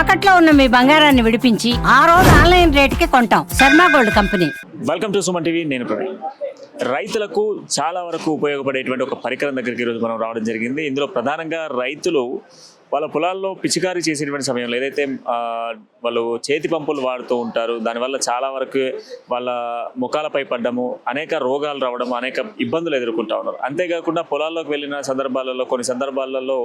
తాకట్లో ఉన్న మీ బంగారాన్ని విడిపించి ఆ రోజు ఆన్లైన్ రేటుకి కొంటాం. Sharma gold company. Welcome to Suman TV నేను ప్రవీణ్. రైతులకు చాలా వరకు ఉపయోగపడేటువంటి ఒక పరికరం దగ్గరికి ఈరోజు మనం రావడం జరిగింది. ఇందులో ప్రధానంగా రైతులు వాళ్ళ పొలాల్లో పిచికారీ చేసేటువంటి సమయంలో ఏదైతే వాళ్ళు చేతి పంపులు వాడుతూ ఉంటారు దానివల్ల చాలా వరకు వాళ్ళ ముఖాలపై పడ్డము అనేక రోగాలు రావడము అనేక ఇబ్బందులు ఎదుర్కొంటా ఉన్నారు. అంతేకాకుండా పొలాల్లోకి వెళ్ళిన సందర్భాలలో కొన్ని సందర్భాలలో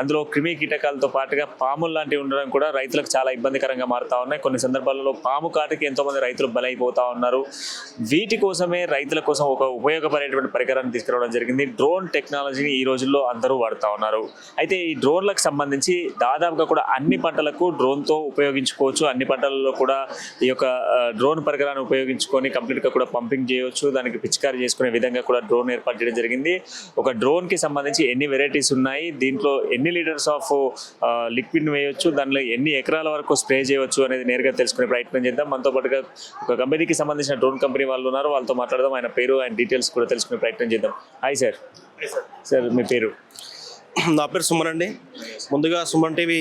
అందులో క్రిమి కీటకాలతో పాటుగా పాములు లాంటివి ఉండడం కూడా రైతులకు చాలా ఇబ్బందికరంగా మారుతా ఉన్నాయి. కొన్ని సందర్భాలలో పాము కాటికి ఎంతోమంది రైతులు బలైపోతా ఉన్నారు. వీటి కోసమే రైతుల కోసం ఒక ఉపయోగపడేటువంటి పరికరాన్ని తీసుకురావడం జరిగింది. డ్రోన్ టెక్నాలజీని ఈ రోజుల్లో అందరూ వాడుతూ ఉన్నారు. అయితే ఈ డ్రోన్లకు సంబంధించి దాదాపుగా కూడా అన్ని పంటలకు డ్రోన్తో ఉపయోగించుకోవచ్చు. అన్ని పంటలలో కూడా ఈ యొక్క డ్రోన్ పరికరాన్ని ఉపయోగించుకొని కంప్లీట్గా కూడా పంపింగ్ చేయవచ్చు దానికి పిచికారీ చేసుకునే విధంగా కూడా డ్రోన్ ఏర్పాటు చేయడం జరిగింది. ఒక డ్రోన్కి సంబంధించి ఎన్ని వెరైటీస్ ఉన్నాయి? దీంట్లో ఎన్ని లీటర్స్ ఆఫ్ లిక్విడ్ వేయొచ్చు? దానిలో ఎన్ని ఎకరాల వరకు స్ప్రే చేయవచ్చు అనేది నేరుగా తెలుసుకునే ప్రయత్నం చేద్దాం. మనతో పాటుగా ఒక కంపెనీకి సంబంధించిన డ్రోన్ కంపెనీ వాళ్ళు ఉన్నారు. వాళ్ళతో మాట్లాడదాం. ఆయన పేరు ఆయన డీటెయిల్స్ కూడా తెలుసుకునే ప్రయత్నం చేద్దాం. హాయ్ సార్ సార్ మీ పేరు? నా పేరు సుమన్ అండి. ముందుగా సుమన్ టీవీ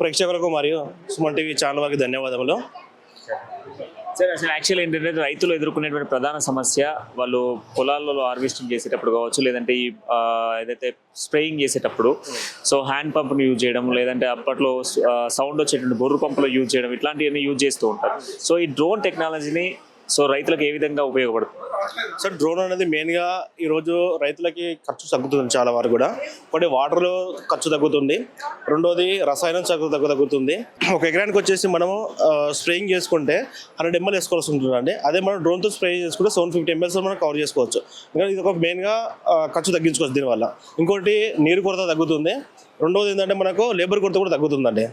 ప్రేక్షకులకు మరియు సుమన్ టీవీ ఛానల్ వారికి ధన్యవాదములు. సార్ అసలు యాక్చువల్ ఏంటంటే రైతులు ఎదుర్కొనేటువంటి ప్రధాన సమస్య వాళ్ళు పొలాలలో హార్వెస్టింగ్ చేసేటప్పుడు కావచ్చు లేదంటే ఈ ఏదైతే స్ప్రేయింగ్ చేసేటప్పుడు సో హ్యాండ్ పంప్ని యూజ్ చేయడం లేదంటే అప్పట్లో సౌండ్ వచ్చేటువంటి బొర్రు పంపులో యూజ్ చేయడం ఇట్లాంటివన్నీ యూజ్ చేస్తూ ఉంటారు. సో ఈ డ్రోన్ టెక్నాలజీని సో రైతులకు ఏ విధంగా ఉపయోగపడుతుంది సార్ డ్రోన్ అనేది మెయిన్గా ఈరోజు రైతులకి ఖర్చు తగ్గుతుంది చాలా వరకు కూడా. ఒకటి వాటర్లో ఖర్చు తగ్గుతుంది. రెండోది రసాయనం ఖర్చు తగ్గు తగ్గుతుంది. ఒక ఎకరానికి వచ్చేసి మనము స్ప్రేయింగ్ చేసుకుంటే హండ్రెడ్ ఎంఎల్ వేసుకోవాల్సి ఉంటుందండి. అదే మనం డ్రోన్తో స్ప్రే చేసుకుంటే సెవెన్ ఫిఫ్టీ ఎంఎల్స్ మనం కవర్ చేసుకోవచ్చు. ఇంకా ఇది ఒక మెయిన్గా ఖర్చు తగ్గించుకోవచ్చు దీనివల్ల. ఇంకోటి నీరు కొరత తగ్గుతుంది. రెండోది ఏంటంటే మనకు లేబర్ కొరత కూడా తగ్గుతుందండి.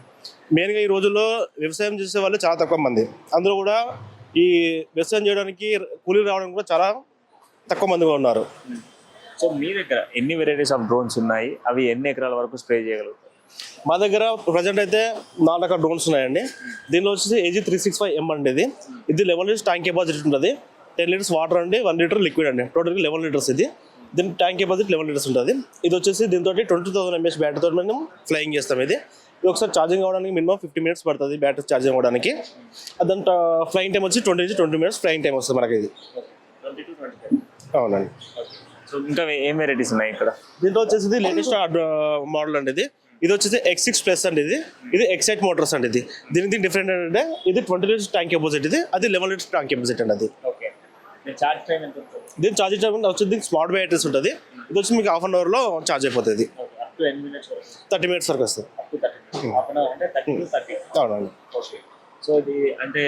మెయిన్గా ఈ రోజుల్లో వ్యవసాయం చేసే వాళ్ళు చాలా తక్కువ మంది. అందులో కూడా ఈ వ్యవసాయం చేయడానికి కూలీలు రావడానికి కూడా చాలా తక్కువ మందిగా ఉన్నారు. సో మీ దగ్గర ఎన్ని వెరైటీస్ ఆఫ్ డ్రోన్స్ ఉన్నాయి? అవి ఎన్ని ఎకరాల వరకు స్ప్రే చేయగలుగుతారు? మా దగ్గర ప్రజెంట్ అయితే నాలుగు రకాల డ్రోన్స్ ఉన్నాయండి. దీనిలో వచ్చేసి AG three six five M అండి ఇది. ఇది లెవెన్ లీటర్స్ ట్యాంక్ కెపాసిటీ ఉంటుంది. టెన్ లీటర్స్ వాటర్ అండి వన్ లీటర్ లిక్విడ్ అండి. టోటల్గా లెవెన్ లీటర్స్ ఇది. దీని ట్యాంక్ కెపాసిటీ లెవెన్ లీటర్స్ ఉంటుంది. ఇది వచ్చేసి దీంతో ట్వంటీ థౌసండ్ ఎంఎస్ బ్యాటరీతో మనం ఫ్లయింగ్ చేస్తాం ఇది. ఇది ఒకసారి ఛార్జింగ్ అవ్వడానికి మినిమం ఫిఫ్టీ మినిట్స్ పడుతుంది బ్యాటరీ ఛార్జింగ్ అవ్వడానికి. దాని ఫ్లయింగ్ టైం వచ్చి ట్వంటీ నుంచి ట్వంటీ మినిట్స్ ఫ్లయింగ్ టైం వస్తుంది మనకి ఇది. అవునండి. ఇంకా ఏం వెరైటీస్ ఉన్నాయి ఇక్కడ? దీంట్లో వచ్చేసి ఇది లేటెస్ట్ మోడల్ అండి ఇది. ఇది వచ్చేసి ఎక్స్ సిక్స్ ప్లస్ అండి ఇది. ఇది ఎక్సైట్ మోటార్స్ అండి ఇది. దీనికి డిఫరెంట్ ఏంటంటే ఇది ట్వంటీ లీటర్స్ ట్యాంక్ అపోజిట్ ఇది. అది లెవెన్ లీటర్స్ ట్యాంక్ అపోజిట్ అండి అది. దీని ఛార్జింగ్ టైం వచ్చి దీనికి స్మార్ట్ బ్యాటరీస్ ఉంటుంది. ఇది వచ్చి మీకు హాఫ్ అన్ అవర్లో ఛార్జ్ అయిపోతుంది. థర్టీ మినిట్స్ వరకు వస్తుంది. అవునండి. సో ఇది అంటే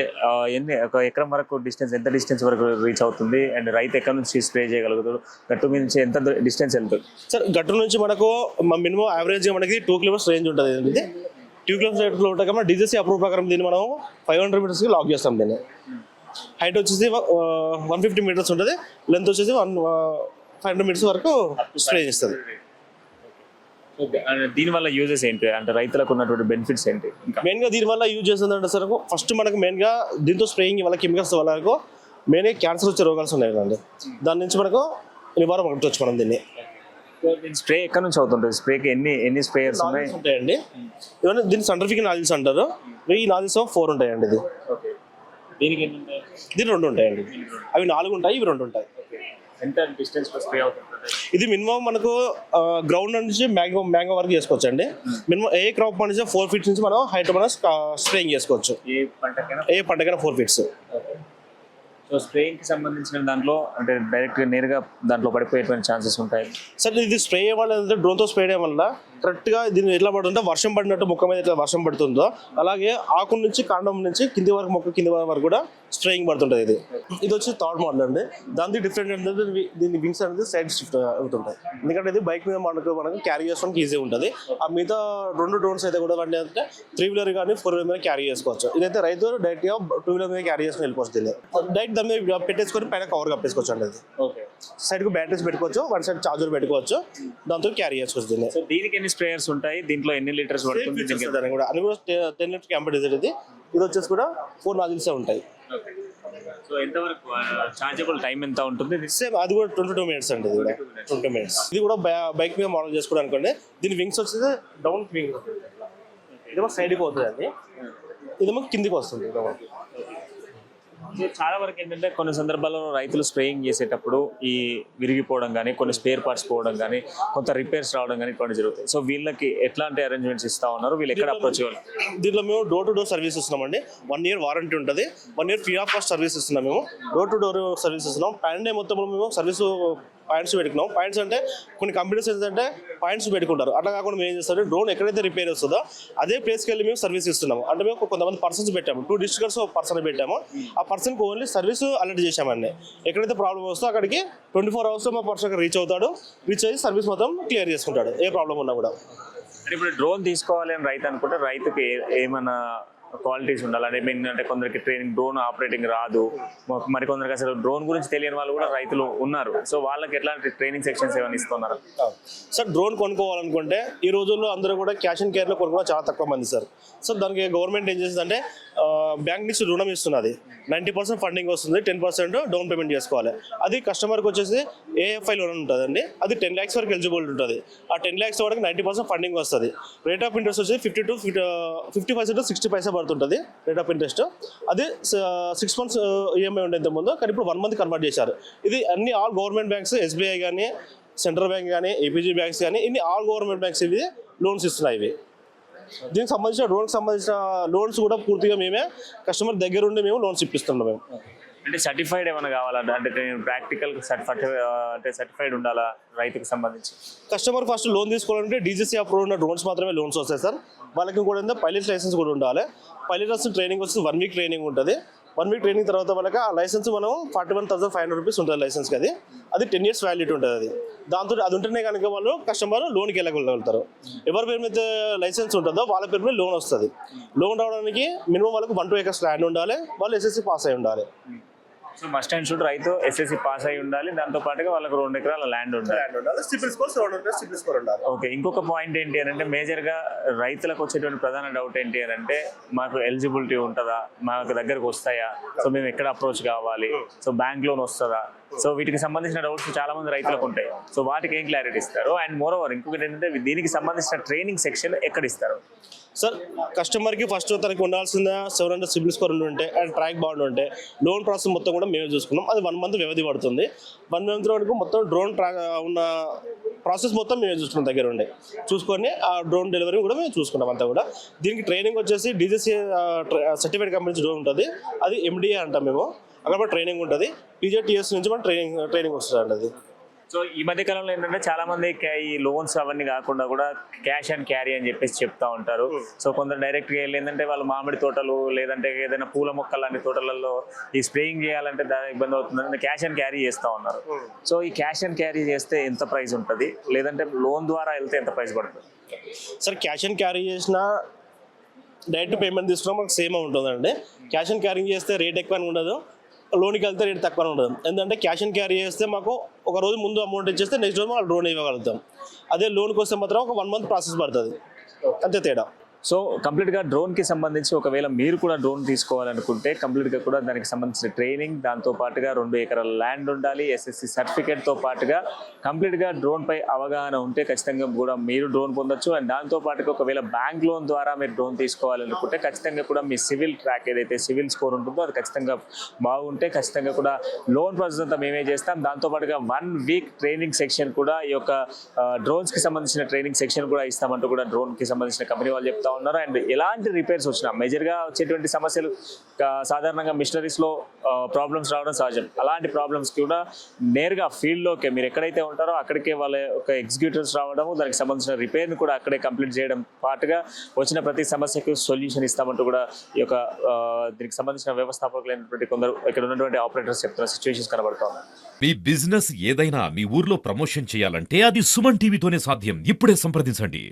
ఎన్ని ఒక ఎకరం వరకు డిస్టెన్స్ ఎంత డిస్టెన్స్ వరకు రీచ్ అవుతుంది? అండ్ రైతు ఎక్కడ నుంచి స్ప్రే చేయగలుగుతాడు? గట్టు నుంచి ఎంత డిస్టెన్స్ వెళ్తుంది? సార్ గట్టు నుంచి మనకు మినిమం యావరేజ్గా మనకి టూ కిలోమీటర్స్ రేంజ్ ఉంటుంది. ఇది టూ కిలోమీటర్స్ ఉంటాయి కాబట్టి డీజీసీ అప్రూవ్ ప్రకారం దీన్ని మనం ఫైవ్ హండ్రెడ్ మీటర్స్కి లాక్ చేస్తాం దీన్ని. హైట్ వచ్చేసి వన్ ఫిఫ్టీ మీటర్స్ ఉంటుంది. లెంత్ వచ్చేసి వన్ ఫైవ్ హండ్రెడ్ మీటర్స్ వరకు స్ప్రే చేస్తుంది. ఓకే అండ్ దీనివల్ల యూజెస్ ఏంటి? అంటే రైతులకు ఉన్నటువంటి బెనిఫిట్స్ ఏంటి? ఇంకా. మెయిన్గా దీనివల్ల యూజ్ చేస్తుందంటే సార్ ఫస్ట్ మనకు మెయిన్గా దీంతో స్ప్రేయింగ్ వల్ల కెమికల్స్ వల్ల మెయిన్గా క్యాన్సర్ వచ్చే రోగాలు ఉన్నాయి కదండి. దాని నుంచి మనకు నివారణ పట్టవచ్చు మనం దీన్ని. దీని స్ప్రే ఎక్కడ నుంచి అవుతుంటుంది? స్ప్రేకి ఎన్ని ఎన్ని స్ప్రేయర్స్ ఉన్నాయి? ఉంటాయండి. ఇవన్నీ దీన్ని సంటర్ఫిక్ నాజిల్స్ అంటారు. ఈ నాజిల్స్ ఫోర్ ఉంటాయండి ఇది. దీనికి దీని రెండు ఉంటాయండి. అవి నాలుగు ఉంటాయి ఇవి రెండు ఉంటాయి. ఎంత డిస్టెన్స్ స్ప్రే అవుతుంది ఇది మినిమం మనకు గ్రౌండ్ నుంచి మ్యాంగో మ్యాంగో వరకు చేసుకోవచ్చు అండి మినిమం ఏ క్రాప్ నుంచి ఫోర్ ఫీట్స్ నుంచి మనం హైట్ మనం స్ప్రేయింగ్ చేసుకోవచ్చు. ఏ పంటకైనా ఏ పంటకైనా ఫోర్ ఫీట్స్ సో స్ప్రేయింగ్కి సంబంధించిన దాంట్లో అంటే డైరెక్ట్ నేరుగా దాంట్లో పడిపోయేటువంటి ఛాన్సెస్ ఉంటాయి. సార్ ఇది స్ప్రే వల్ల డ్రోన్తో స్ప్రే చేయడం వల్ల కరెక్ట్గా దీన్ని ఎట్లా పడుతుంటే వర్షం పడినట్టు మొక్క మీద ఎట్లా వర్షం పడుతుందో అలాగే ఆకు నుంచి కాండం నుంచి కింది వరకు మొక్క కింది వరకు కూడా స్ప్రేయింగ్ పడుతుంటుంది ఇది. ఇది వచ్చి థర్డ్ మోడల్ అండి. దానికి డిఫరెంట్ ఏంటంటే దీని వింగ్స్ అనేది సైడ్ షిఫ్ట్ అవుతుంటాయి. ఎందుకంటే ఇది బైక్ మీద మనకు మనకు క్యారీ చేసుకోవడానికి ఈజీ ఉంటుంది. ఆ మిగతా రెండు డ్రోన్స్ అయితే కూడా వాటి అంటే త్రీ వీలర్ కానీ ఫోర్ వీలర్ మీద క్యారీ చేసుకోవచ్చు. ఇదైతే రైతు డైరెక్ట్గా టూ వీలర్ మీద క్యారీ చేసుకొని వెళ్ళిపోవచ్చు దీన్ని. డైరెక్ట్ దాని మీద పెట్టేసుకొని పైన కవర్ కప్పేసుకోవచ్చు అండి అది సైడ్కి బ్యాటరీస్ పెట్టుకోవచ్చు వన్ సైడ్ చార్జర్ పెట్టుకోవచ్చు దాంతో క్యారీ చేసుకోవచ్చు దీన్ని. దీనికి ఎన్ని స్ప్రేయర్స్ ఉంటాయి దీంట్లో ఎన్ని లీటర్స్ పడుతుంది కూడా. అది కూడా టెన్ లీటర్ కంపెనీ ఇది. ఇది వచ్చేసి కూడా ఫోర్ నాజిల్సే ఉంటాయి. సో ఎంతవరకు చార్జబుల్ టైం ఎంత ఉంటుంది సేమ్ అది కూడా ట్వంటీ టూ మినిట్స్ అండి ఇది కూడా. Twenty minutes. ఇది కూడా బైక్ మీద మోడల్ చేసుకోవడం అనుకోండి దీని వింగ్స్ వచ్చేసి డౌన్ వింగ్ ఇదేమో సైడ్కి పోతుంది అండి ఇదేమో కిందికి వస్తుంది. చాలా వరకు ఏంటంటే కొన్ని సందర్భాల్లో రైతులు స్ప్రేయింగ్ చేసేటప్పుడు ఈ విరిగిపోవడం కానీ కొన్ని స్పేర్ పార్ట్స్ పోవడం కానీ కొంత రిపేర్స్ రావడం కానీ ఇటువంటి జరుగుతాయి. సో వీళ్ళకి ఎట్లాంటి అరేంజ్మెంట్స్ ఇస్తా ఉన్నారు? వీళ్ళు ఎక్కడ అప్రోచ్ దీంట్లో మేము డోర్ టు డోర్ సర్వీస్ ఇస్తున్నామండి. వన్ ఇయర్ వారంటీ ఉంటుంది. One year free of cost service ఇస్తున్నాం మేము. డోర్ టు డోర్ సర్వీస్ ఇస్తున్నాం. ప్యాంట్ డే మొత్తం మేము సర్వీస్ పాయింట్స్ పెట్టుకున్నాం. పాయింట్స్ అంటే కొన్ని కంపెనీస్ ఏంటంటే పాయింట్స్ పెట్టుకుంటారు. అట్లా కాకుండా మేము ఏం చేస్తాం డ్రోన్ ఎక్కడైతే రిపేర్ వస్తుందో అదే ప్లేస్కి వెళ్ళి మేము సర్వీస్ ఇస్తున్నాము. అంటే మేము కొంతమంది పర్సన్స్ పెట్టాము. టూ డిస్ట్రిక్ట్స్ పర్సన్ పెట్టాము. ఆ పర్సన్కి ఓన్లీ సర్వీస్ అలర్ట్ చేశామండి ఎక్కడైతే ప్రాబ్లం వస్తుందో అక్కడికి ట్వంటీ ఫోర్ అవర్స్లో మా పర్సన్ రీచ్ అవుతాడు. రీచ్ అయ్యి సర్వీస్ మొత్తం క్లియర్ చేసుకుంటాడు. ఏ ప్రాబ్లం ఉన్నా కూడా. ఇప్పుడు డ్రోన్ తీసుకోవాలి అని రైతు అనుకుంటే రైతుకి ఏమైనా క్వాలిటీస్ ఉండాలి. అంటే మెయిన్ అంటే కొందరికి ట్రైనింగ్ డ్రోన్ ఆపరేటింగ్ రాదు. మరి కొందరికి అసలు డ్రోన్ గురించి తెలియని వాళ్ళు కూడా రైతులు ఉన్నారు. సో వాళ్ళకి ఎట్లాంటి ట్రైనింగ్ సెక్షన్స్ ఏమైనా ఇస్తున్నారు? సార్ డ్రోన్ కొనుక్కోవాలనుకుంటే ఈ రోజుల్లో అందరూ కూడా క్యాష్ అండ్ కేర్లో కొనుక్కోవడం చాలా తక్కువ మంది సార్. సో దానికి గవర్నమెంట్ ఏం చేసిందంటే బ్యాంక్ నుంచి రుణం ఇస్తున్నది. నైంటీ పర్సెంట్ ఫండింగ్ వస్తుంది. టెన్ పర్సెంట్ డౌన్ పేమెంట్ చేసుకోవాలి. అది కస్టమర్కి వచ్చేసి ఏఎఫ్ఐ లోన్ ఉంటుందండి. అది టెన్ ల్యాక్స్ వరకు ఎలిజిబుల్ ఉంటుంది. ఆ టెన్ ల్యాక్స్ వరకు నైంటీ పర్సెంట్ ఫండింగ్ వస్తుంది. రేట్ ఆఫ్ ఇంట్రెస్ట్ వచ్చి fifty to fifty percent sixty paisa పడుతుంటుంది rate of interest అది సిక్స్ మంత్స్ ఈఎంఐ ఉండేంత ముందు కానీ ఇప్పుడు వన్ మంత్ కన్వర్ట్ చేశారు. ఇది అన్ని ఆల్ గవర్నమెంట్ బ్యాంక్స్ ఎస్బీఐ కానీ సెంట్రల్ బ్యాంక్ కానీ ఏపీజీ బ్యాంక్స్ కానీ ఇన్ని ఆల్ గవర్నమెంట్ బ్యాంక్స్ ఇవి లోన్స్ ఇస్తున్నాయి ఇవి. దీనికి సంబంధించిన లోన్కి సంబంధించిన లోన్స్ కూడా పూర్తిగా మేమే కస్టమర్ దగ్గరుండి మేము లోన్స్ ఇప్పిస్తున్నాం మేము. అంటే సర్టిఫైడ్ ఏమైనా కావాలా? అంటే ప్రాక్టికల్ అంటే సర్టిఫైడ్ ఉండాలా రైతుకు సంబంధించి? కస్టమర్ ఫస్ట్ లోన్ తీసుకోవాలంటే డీజీసీ అప్రూవ్ ఉన్న లోన్స్ మాత్రమే లోన్స్ వస్తాయి సార్. వాళ్ళకి కూడా పైలట్ లైసెన్స్ కూడా ఉండాలి. పైలట్ లైసెన్స్ ట్రైనింగ్ వచ్చి వన్ వీక్ ట్రైనింగ్ ఉంటుంది. వన్ వీక్ ట్రైనింగ్ తర్వాత వాళ్ళకి ఆ లైసెన్స్ మనం forty one thousand five hundred rupees ఉంటుంది లైసెన్స్కి అది. అది టెన్ ఇయర్స్ వ్యాలిటీ ఉంటుంది అది. దాంతో అది ఉంటేనే కనుక వాళ్ళు కస్టమర్ లోన్కి వెళ్ళగలుగుతారు. ఎవరి పేరు మీద లైసెన్స్ ఉంటుందో వాళ్ళ పేరు మీద లోన్ వస్తుంది. లోన్ రావడానికి మినిమం వాళ్ళకి వన్ టూ ఎకర్స్ ల్యాండ్ ఉండాలి. వాళ్ళు ఎస్ఎస్సి పాస్ అయి ఉండాలి. సో మస్ట్ అండ్ షుడ్ రైతు ఎస్ఎస్సి పాస్ అయి ఉండాలి. దాంతో పాటుగా వాళ్ళకి రెండు ఎకరాల ల్యాండ్ ఉండాలి. సిబిల్ సిబిల్ స్కోర్ ఉండాలి. ఓకే ఇంకొక పాయింట్ ఏంటి అని అంటే మేజర్గా రైతులకు వచ్చేటువంటి ప్రధాన డౌట్ ఏంటి అని అంటే మాకు ఎలిజిబిలిటీ ఉంటుందా? మాకు దగ్గరకు వస్తాయా? సో మేము ఎక్కడ అప్రోచ్ కావాలి? సో బ్యాంక్ లోన్ వస్తుందా? సో వీటికి సంబంధించిన డౌట్స్ చాలా మంది రైతులకు ఉంటాయి. సో వాటికి ఏం క్లారిటీ ఇస్తారు? అండ్ మోర్ ఓవర్ ఇంకొకటి ఏంటంటే దీనికి సంబంధించిన ట్రైనింగ్ సెక్షన్ ఎక్కడ ఇస్తారు? సార్ కస్టమర్కి ఫస్ట్ తనకి ఉండాల్సిన సెవెన్ హండ్రెడ్ సిబిల్ స్కోర్ ఉంటే అండ్ ట్రాక్ బాండ్ ఉంటే లోన్ ప్రాసెస్ మొత్తం కూడా మేమే చూసుకున్నాం. అది వన్ మంత్ వ్యవధి పడుతుంది. వన్ మంత్ వరకు మొత్తం డ్రోన్ ట్రా ఉన్న ప్రాసెస్ మొత్తం మేమే చూసుకున్నాం దగ్గర ఉండే. చూసుకొని ఆ డ్రోన్ డెలివరీ కూడా మేము చూసుకున్నాం అంతా కూడా. దీనికి ట్రైనింగ్ వచ్చేసి డీజీసీ సర్టిఫికేట్ కంపెనీ డ్రోన్ ఉంటుంది. అది ఎండిఏ అంటాం మేము. అక్కడ కూడా ట్రైనింగ్ ఉంటుంది పీజేటీఎస్ నుంచి మనం ట్రైనింగ్ ట్రైనింగ్ వస్తుంది అది. సో ఈ మధ్య కాలంలో ఏంటంటే చాలా మంది ఈ లోన్స్ అవన్నీ కాకుండా కూడా క్యాష్ అండ్ క్యారీ అని చెప్పేసి చెప్తా ఉంటారు. సో కొందరు డైరెక్ట్గా వెళ్ళి ఏంటంటే వాళ్ళు మామిడి తోటలు లేదంటే ఏదైనా పూల మొక్కలు లాంటి తోటలలో ఈ స్ప్రేయింగ్ చేయాలంటే దాని ఇబ్బంది అవుతుందని క్యాష్ అండ్ క్యారీ చేస్తా ఉన్నారు. సో ఈ క్యాష్ అండ్ క్యారీ చేస్తే ఎంత ప్రైస్ ఉంటుంది? లేదంటే లోన్ ద్వారా వెళ్తే ఎంత ప్రైస్ పడుతుంది? సార్ క్యాష్ అండ్ క్యారీ చేసిన డైరెక్ట్ పేమెంట్ తీసుకున్నా మనకు సేమ్ ఉంటుందండి క్యాష్ అండ్ క్యారీ చేస్తే రేట్ ఎక్కువ ఉండదు. లోన్కి వెళ్తే రేట్ తక్కువ ఉండదు. ఎందుకంటే క్యాష్ అండ్ క్యారీ చేస్తే మాకు ఒక రోజు ముందు అమౌంట్ ఇచ్చేస్తే నెక్స్ట్ రోజు మనం లోన్ ఇవ్వగలుగుతాం. అదే లోన్కి వస్తే మాత్రం ఒక వన్ మంత్ ప్రాసెస్ పడుతుంది. అంతే తేడా. సో కంప్లీట్గా డ్రోన్కి సంబంధించి ఒకవేళ మీరు కూడా డ్రోన్ తీసుకోవాలనుకుంటే కంప్లీట్గా కూడా దానికి సంబంధించిన ట్రైనింగ్ దాంతో పాటుగా రెండు ఎకరాల ల్యాండ్ ఉండాలి ఎస్ఎస్సి సర్టిఫికేట్తో పాటుగా కంప్లీట్గా డ్రోన్పై అవగాహన ఉంటే ఖచ్చితంగా కూడా మీరు డ్రోన్ పొందొచ్చు. అండ్ దాంతో పాటుగా ఒకవేళ బ్యాంక్ లోన్ ద్వారా మీరు డ్రోన్ తీసుకోవాలనుకుంటే ఖచ్చితంగా కూడా మీ సివిల్ ట్రాక్ ఏదైతే సివిల్ స్కోర్ ఉంటుందో అది ఖచ్చితంగా బాగుంటే ఖచ్చితంగా కూడా లోన్ ప్రాసెస్ అంతా మేమే చేస్తాం. దాంతో పాటుగా వన్ వీక్ ట్రైనింగ్ సెక్షన్ కూడా ఈ యొక్క డ్రోన్స్కి సంబంధించిన ట్రైనింగ్ సెక్షన్ కూడా ఇస్తామంటూ కూడా డ్రోన్కి సంబంధించిన కంపెనీ వాళ్ళు చెప్తా ఉన్నారు అండ్ ఎలాంటి రిపేర్స్ వచ్చినా మేజర్గా వచ్చేటువంటి సమస్యలు సాధారణంగా మిషనరీస్లో ప్రాబ్లమ్స్ రావడం సహజం. అలాంటి ప్రాబ్లమ్స్ కూడా నేరుగా ఫీల్డ్లోకే మీరు ఎక్కడైతే ఉంటారో అక్కడికే వాళ్ళ ఒక ఎగ్జిక్యూటివ్స్ రావడము దానికి సంబంధించిన రిపేర్ని కూడా అక్కడే కంప్లీట్ చేయడం పాటుగా వచ్చిన ప్రతి సమస్యకు సొల్యూషన్ ఇస్తామంటూ కూడా ఈ యొక్క దీనికి సంబంధించిన వ్యవస్థాపకులైనటువంటి కొందరు ఇక్కడ ఉన్నటువంటి ఆపరేటర్స్ చెప్తున్న సిచ్యువేషన్స్ కనబడతా మీ బిజినెస్ ఏదైనా మీ ఊర్లో ప్రమోషన్ చేయాలంటే అది సుమన్ టీవీతోనే సాధ్యం. ఇప్పుడే సంప్రదించండి.